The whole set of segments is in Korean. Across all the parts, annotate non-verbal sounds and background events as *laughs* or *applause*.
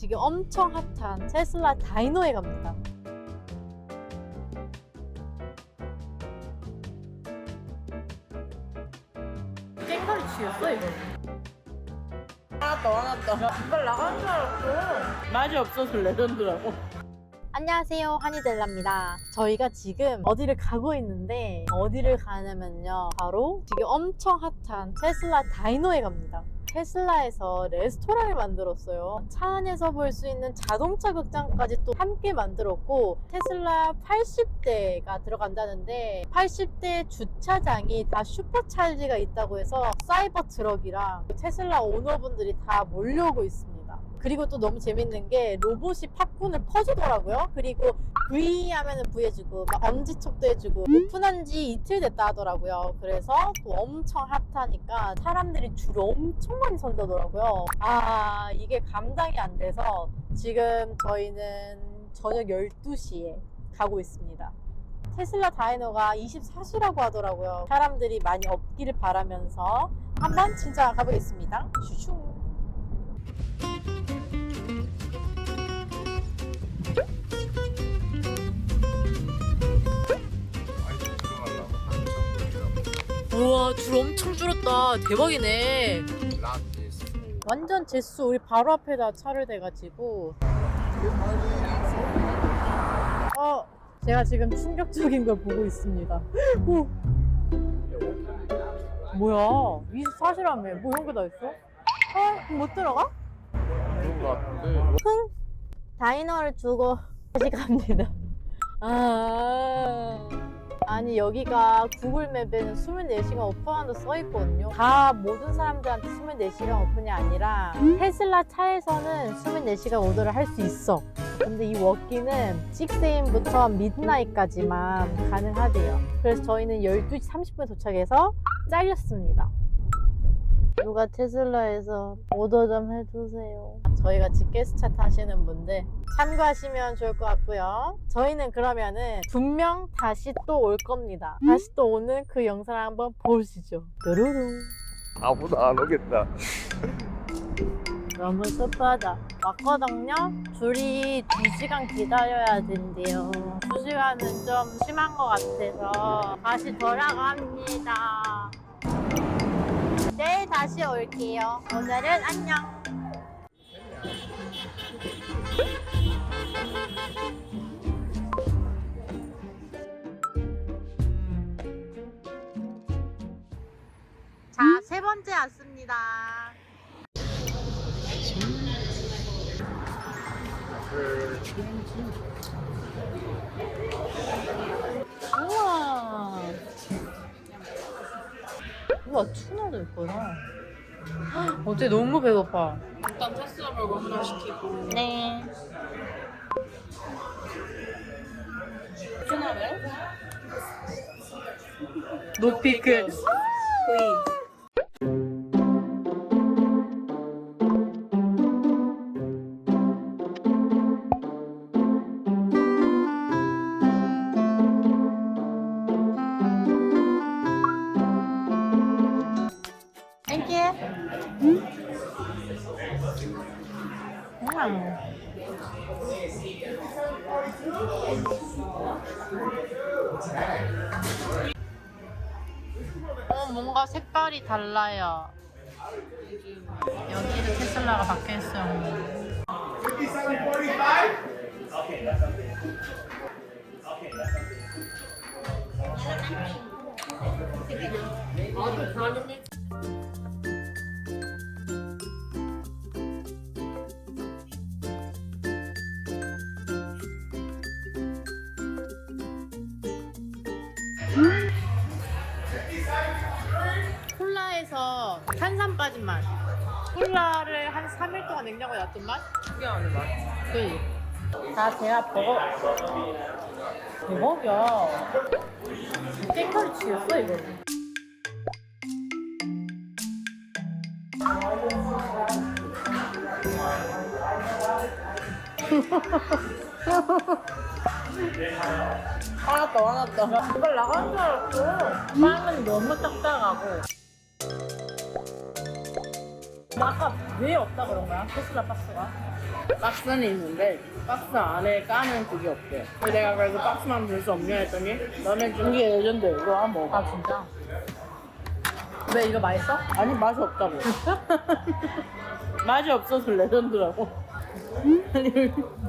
지금 엄청 핫한 테슬라 다이노에 갑니다. 깽가리 취했어 이거. 화났다 화났다 이빨 나가는 줄 알았어 맛이 없어서 레전드라고 안녕하세요 한이델라입니다. 저희가 지금 어디를 가고 있는데 어디를 가냐면요 바로 지금 엄청 핫한 테슬라 다이노에 갑니다. 테슬라에서 레스토랑을 만들었어요. 차 안에서 볼 수 있는 자동차 극장까지 또 함께 만들었고 테슬라 80대가 들어간다는데 80대 주차장이 다 슈퍼차지가 있다고 해서 사이버 트럭이랑 테슬라 오너분들이 다 몰려오고 있습니다. 그리고 또 너무 재밌는 게 로봇이 팝콘을 퍼주더라고요. 그리고 V 하면은 V 해주고 막 엄지척도 해주고 오픈한 지 이틀 됐다 하더라고요. 그래서 또 엄청 핫하니까 사람들이 줄을 엄청 많이 선다더라고요. 아 이게 감당이 안 돼서 지금 저희는 저녁 12시에 가고 있습니다. 테슬라 다이노가 24시라고 하더라고요. 사람들이 많이 없기를 바라면서 한번 진짜 가보겠습니다. 슈슝. 우와 줄 엄청 줄었다 대박이네 완전 제수 우리 바로 앞에다 차를 대가지고 어 제가 지금 충격적인 걸 보고 있습니다 오. 뭐야 24시라며 뭐 이런 게 다 있어? 어? 그럼 못 들어가? 그런 것 같은데. 흥? 다이너를 두고 다시 갑니다. 아. 아니 여기가 구글맵에는 24시간 오픈한다 써있거든요. 다 모든 사람들한테 24시간 오픈이 아니라 테슬라 차에서는 24시간 오더를 할 수 있어. 근데 이 워킹은 6am부터 미드나잇까지만 가능하대요. 그래서 저희는 12시 30분에 도착해서 잘렸습니다 누가 테슬라에서 오더 좀 해주세요. 저희 같이 가스차 타시는 분들 참고하시면 좋을 것 같고요. 저희는 그러면은 분명 다시 또 올 겁니다. 다시 또 오는 그 영상을 한번 보시죠. 뚜루루. 아무도 안 오겠다 너무 습하다. 왔거든요? 줄이 2시간 기다려야 된대요. 2시간은 좀 심한 것 같아서 다시 돌아갑니다. 내일 다시 올게요. 오늘은 안녕. 자, 세 번째 왔습니다. 우와, 투나도 있구나. 어째 너무 배고파. 일단 테슬라 버거 하나 시키고 네. 추나네 노피클. 어, 뭔가 색깔이 달라요. 여기는 테슬라가 박혀 있어요. 콜 라에서 탄산 빠진 맛. 콜라를 한 3일 동안 냉장고에 놔둔 맛? 특이하네 맛 그지? 다 제가 버거. 대박이야. 깽가리 취했어, 이거. *laughs* 화났다 화났다 이빨 나가는 줄 알았어 빵은 너무 딱딱하고. 아까 왜 없다 그런 거야? 테슬라 박스가? 박스는 있는데 박스 안에 까는 그게 없대. 그래서 내가 그래서 박스만 줄수 없냐 했더니 너네 준게 레전드 이거 한번 먹어. 아 진짜? 왜 이거 맛있어? 아니 맛이 없다고. *laughs* 맛이 없어서 레전드라고. 아니 *laughs*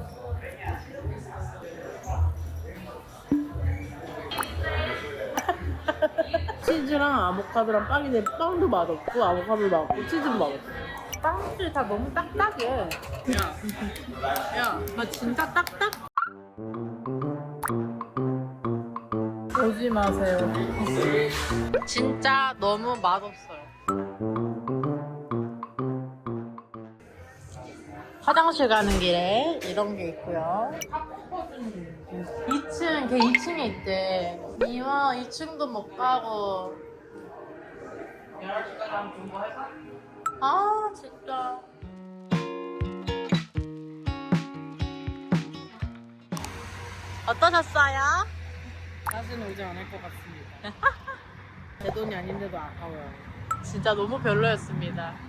치즈랑 아보카도랑 빵인데 빵도 맛없고 아보카도도 맛없고 치즈도 맛없어. 빵들이 다 너무 딱딱해. 야, 야, 나 진짜 딱딱. 오지 마세요. 진짜 너무 맛없어요. 화장실 가는 길에 이런 게 있고요. 2층, 걔 2층에 있대. 이마 2층도 못 가고. 아, 진짜. 어떠셨어요? 다시는 오지 않을 것 같습니다. *laughs* 제 돈이 아닌데도 아까워요. 진짜 너무 별로였습니다.